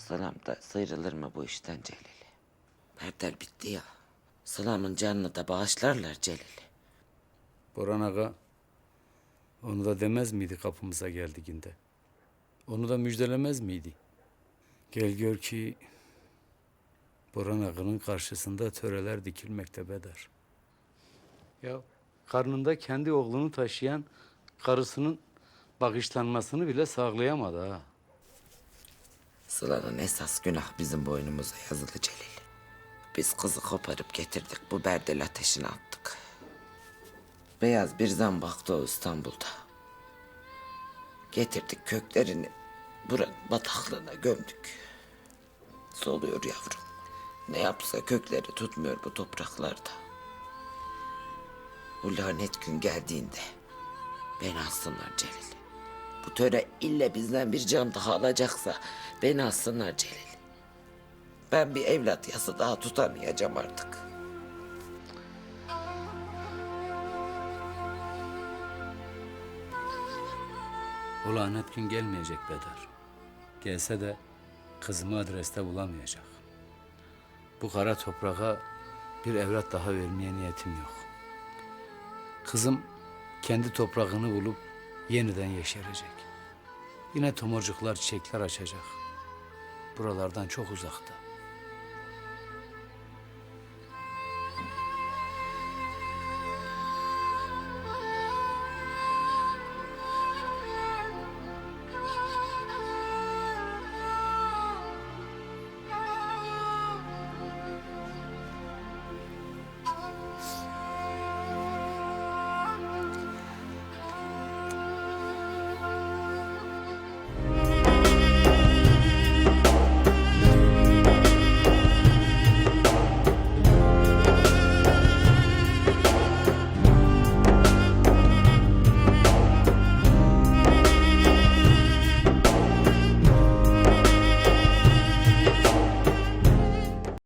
Salam da sıyrılır mı bu işten Celil? Perder bitti ya. Salam'ın canını da bağışlarlar Celil. Boran Aga onu da demez miydi kapımıza geldiğinde? Onu da müjdelemez miydi? Gel gör ki Boran Aga'nın karşısında töreler dikilmekte bedar. Ya karnında kendi oğlunu taşıyan karısının bağışlanmasını bile sağlayamadı ha. Sıla'nın esas günah bizim boynumuza yazılı Celil. Biz kızı koparıp getirdik bu berdel ateşine attık. Beyaz bir zambakta o İstanbul'da. Getirdik köklerini buranın bataklığına gömdük. Soluyor yavrum. Ne yapsa kökleri tutmuyor bu topraklarda. Bu lanet gün geldiğinde beni alsınlar Celil. Bu töre ille bizden bir can daha alacaksa beni alsınlar Celil. Ben bir evlat yası daha tutamayacağım artık. O lanet gün gelmeyecek Bedar. Gelse de kızımı adreste bulamayacak. Bu kara toprağa bir evlat daha vermeye niyetim yok. Kızım kendi toprağını bulup yeniden yeşerecek. Yine tomurcuklar çiçekler açacak. Buralardan çok uzakta.